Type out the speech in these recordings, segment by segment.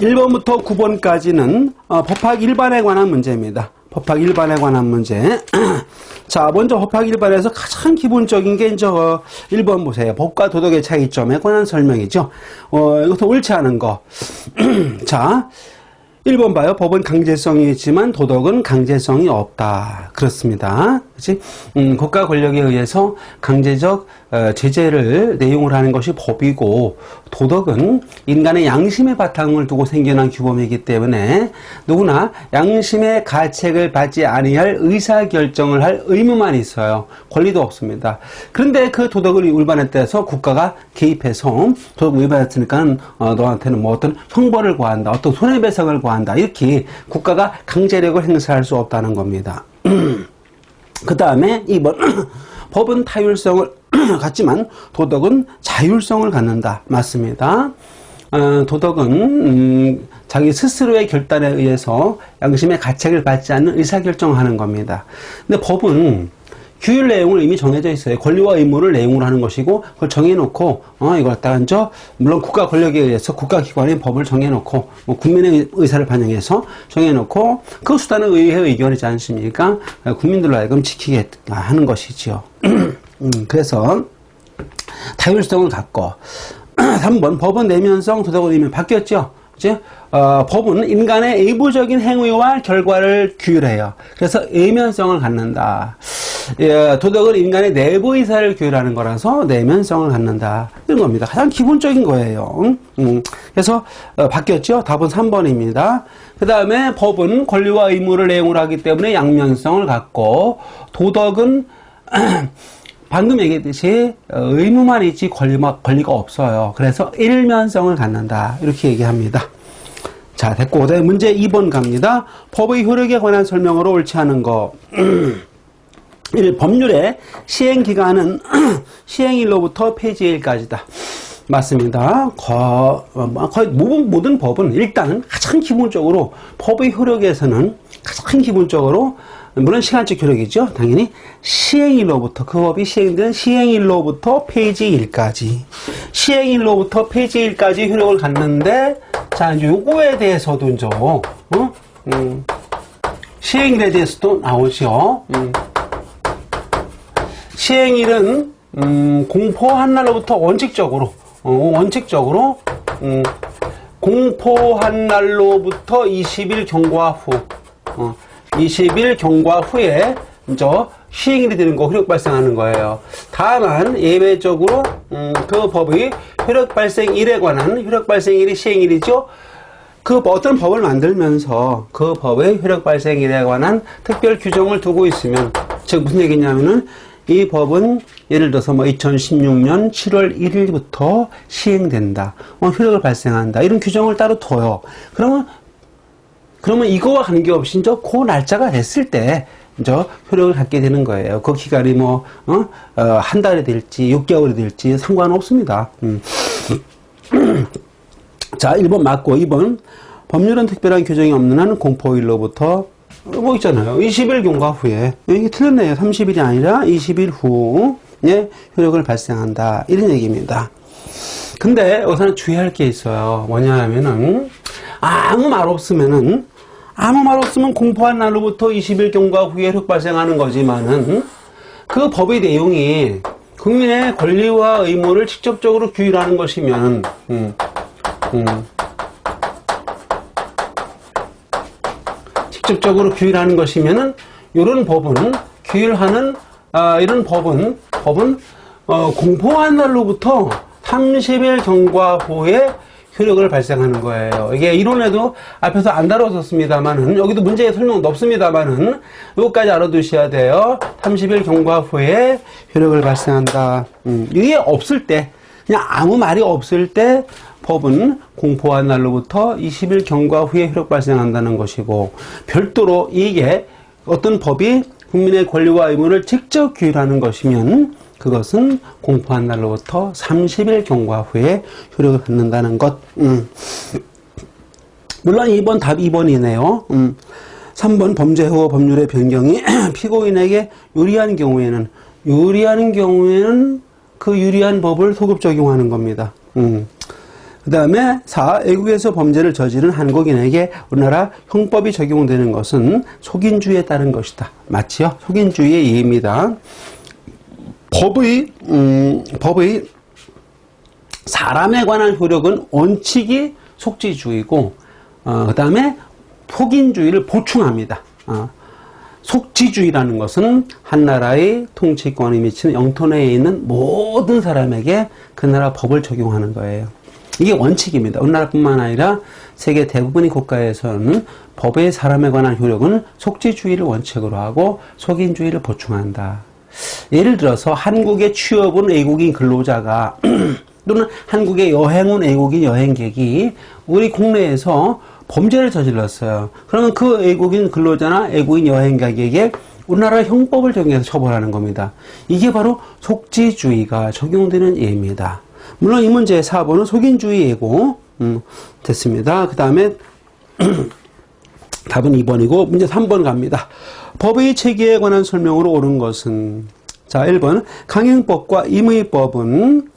1번부터 9번까지는 어, 법학 일반에 관한 문제입니다. 법학 일반에 관한 문제. 자, 먼저 법학 일반에서 가장 기본적인 게 이제 어, 1번 보세요. 법과 도덕의 차이점에 관한 설명이죠. 어, 이것도 옳지 않은 거. 자, 1번 봐요. 법은 강제성이 있지만 도덕은 강제성이 없다. 그렇습니다. 그치? 음, 국가 권력에 의해서 강제적 어, 제재를 내용을 하는 것이 법이고 도덕은 인간의 양심의 바탕을 두고 생겨난 규범이기 때문에 누구나 양심의 가책을 받지 아니할 의사 결정을 할 의무만 있어요. 권리도 없습니다. 그런데 그 도덕을 위반했다 해서 국가가 개입해서 도덕 위반했으니까 어, 너한테는 뭐 어떤 형벌을 구한다, 어떤 손해배상을 구한다 이렇게 국가가 강제력을 행사할 수 없다는 겁니다. 그 다음에 2번 법은 타율성을 갖지만 도덕은 자율성을 갖는다. 맞습니다. 어, 도덕은 음, 자기 스스로의 결단에 의해서 양심의 가책을 받지 않는 의사결정하는 겁니다. 근데 법은 규율 내용을 이미 정해져 있어요. 권리와 의무를 내용으로 하는 것이고 그걸 정해놓고 어 이걸 이제 물론 국가 권력에 의해서 국가기관의 법을 정해놓고 뭐 국민의 의사를 반영해서 정해놓고 그 수단은 의회의 의견이지 않습니까? 국민들로 하여금 지키게 하는 것이지요. 음, 그래서 다율성을 갖고 3번 법은 내면성 도덕은 이미 바뀌었죠. 이제 어, 법은 인간의 의부적인 행위와 결과를 규율해요. 그래서 의면성을 갖는다. 예, 도덕은 인간의 내부 의사를 규율하는 거라서 내면성을 갖는다. 이런 겁니다. 가장 기본적인 거예요. 음, 그래서 어, 바뀌었죠. 답은 3번입니다. 그 다음에 법은 권리와 의무를 내용으로 하기 때문에 양면성을 갖고 도덕은 방금 얘기했듯이 어, 의무만 있지 권리가, 권리가 없어요. 그래서 일면성을 갖는다. 이렇게 얘기합니다. 자, 됐고, 그 문제 2번 갑니다. 법의 효력에 관한 설명으로 옳지 않은 거. 1. 법률의 시행기간은 시행일로부터 폐지일까지다. 맞습니다. 거, 뭐, 거의 모든, 모든 법은 일단은 가장 기본적으로 법의 효력에서는 가장 기본적으로 물론 시간적 효력이죠. 당연히 시행일로부터 그 법이 시행된 시행일로부터 폐지일까지 시행일로부터 폐지일까지 효력을 갖는데 자 이제 요거에 대해서도 이제 어? 음, 시행일에 대해서도 나오죠. 음. 시행일은 음, 공포한 날로부터 원칙적으로 어, 원칙적으로 음, 공포한 날로부터 20일 경과 후 어, 20일 경과 후에 이제 시행일이 되는 거 효력 발생하는 거예요. 다만 예외적으로 음, 그 법의 효력 발생일에 관한 효력 발생일이 시행일이죠. 그 어떤 법을 만들면서 그 법의 효력 발생일에 관한 특별 규정을 두고 있으면 즉 무슨 얘기냐면은 이 법은 예를 들어서 뭐 2016년 7월 1일부터 시행된다. 어, 효력을 발생한다. 이런 규정을 따로 둬요. 그러면 그러면 이거와 관계없이 이제 그 날짜가 됐을 때 이제 효력을 갖게 되는 거예요. 그 기간이 뭐, 어, 어, 한 달이 될지, 6개월이 될지 상관없습니다. 음. 자, 1번 맞고, 2번. 법률은 특별한 규정이 없는 한 공포일로부터 뭐 있잖아요. 20일 경과 후에 이게 틀렸네요. 30일이 아니라 20일 후에 효력을 발생한다. 이런 얘기입니다. 근데 여기서는 주의할 게 있어요. 뭐냐 하면은 아무 말 없으면은 아무 말 없으면 공포한 날로부터 20일 경과 후에 효력 발생하는 거지만은 그 법의 내용이 국민의 권리와 의무를 직접적으로 규율하는 것이면 음, 음, 직접적으로 규율하는 것이면은 이런 법은 규율하는 아, 이런 법은 법은 어, 공포한 날로부터 30일 경과 후에 효력을 발생하는 거예요. 이게 이론에도 앞에서 안 다뤄졌습니다만은 여기도 문제의 설명도 없습니다만은 이것까지 알아두셔야 돼요. 30일 경과 후에 효력을 발생한다. 음, 이게 없을 때 그냥 아무 말이 없을 때 법은 공포한 날로부터 20일 경과 후에 효력 발생한다는 것이고 별도로 이게 어떤 법이 국민의 권리와 의무를 직접 규율하는 것이면 그것은 공포한 날로부터 30일 경과 후에 효력을 갖는다는 것. 음. 물론 2번 답 2번이네요. 음. 3번 범죄 후 법률의 변경이 피고인에게 유리한 경우에는 유리한 경우에는 그 유리한 법을 소급 적용하는 겁니다. 음. 그 다음에 4. 애국에서 범죄를 저지른 한국인에게 우리나라 형법이 적용되는 것은 속인주의에 따른 것이다. 맞지요? 속인주의의 예입니다. 법의, 음, 법의 사람에 관한 효력은 원칙이 속지주의고, 어, 그 다음에 속인주의를 보충합니다. 어, 속지주의라는 것은 한 나라의 통치권이 미치는 영토 내에 있는 모든 사람에게 그 나라 법을 적용하는 거예요. 이게 원칙입니다. 우리나라뿐만 아니라 세계 대부분의 국가에서는 법의 사람에 관한 효력은 속지주의를 원칙으로 하고 속인주의를 보충한다. 예를 들어서 한국에 취업 온 외국인 근로자가 또는 한국에 여행 온 외국인 여행객이 우리 국내에서 범죄를 저질렀어요. 그러면 그 외국인 근로자나 외국인 여행객에게 우리나라 형법을 적용해서 처벌하는 겁니다. 이게 바로 속지주의가 적용되는 예입니다. 물론 이 문제의 4번은 속인주의 예고 음, 됐습니다. 그 다음에 답은 2번이고 문제 3번 갑니다. 법의 체계에 관한 설명으로 옳은 것은 자 1번 강행법과 임의법은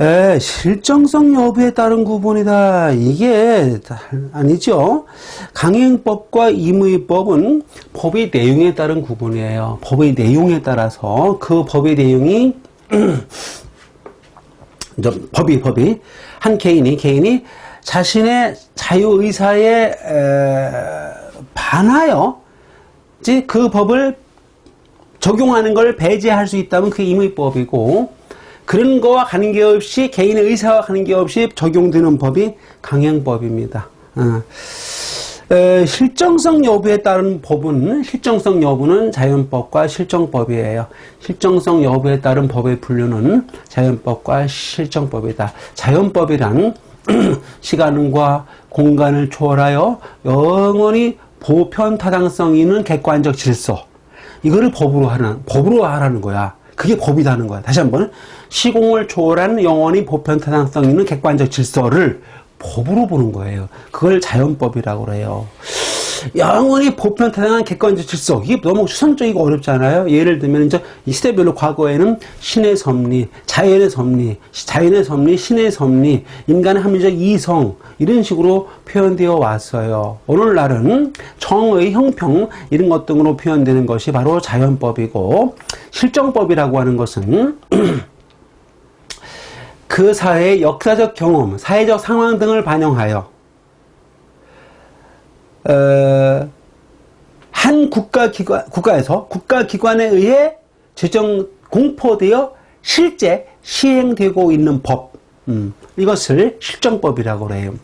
에, 실정성 여부에 따른 구분이다. 이게 아니죠. 강행법과 임의법은 법의 내용에 따른 구분이에요. 법의 내용에 따라서 그 법의 내용이 좀 법이 법이 한 개인이 개인이 자신의 자유 의사에 에, 반하여 그 법을 적용하는 걸 배제할 수 있다면 그게 임의법이고 그런 거와 관계없이 개인의 의사와 관계없이 적용되는 법이 강행법입니다. 어. 에, 실정성 여부에 따른 법은 실정성 여부는 자연법과 실정법이에요. 실정성 여부에 따른 법의 분류는 자연법과 실정법이다. 자연법이란 시간과 공간을 초월하여 영원히 보편 타당성 있는 객관적 질서 이거를 법으로 하는 법으로 하라는 거야. 그게 법이라는 거야. 다시 한번 시공을 초월한 영원히 보편 타당성 있는 객관적 질서를 법으로 보는 거예요. 그걸 자연법이라고 그래요. 영원히 보편 타당한 객관적 질서 이게 너무 추상적이고 어렵잖아요. 예를 들면 이제 이 시대별로 과거에는 신의 섭리, 자연의 섭리, 자연의 섭리, 신의 섭리, 인간의 합리적 이성 이런 식으로 표현되어 왔어요. 오늘날은 정의, 형평 이런 것 등으로 표현되는 것이 바로 자연법이고 실정법이라고 하는 것은 그 사회의 역사적 경험, 사회적 상황 등을 반영하여 어, 한 국가 기관 국가에서 국가 기관에 의해 제정 공포되어 실제 시행되고 있는 법 음, 이것을 실정법이라고 해요.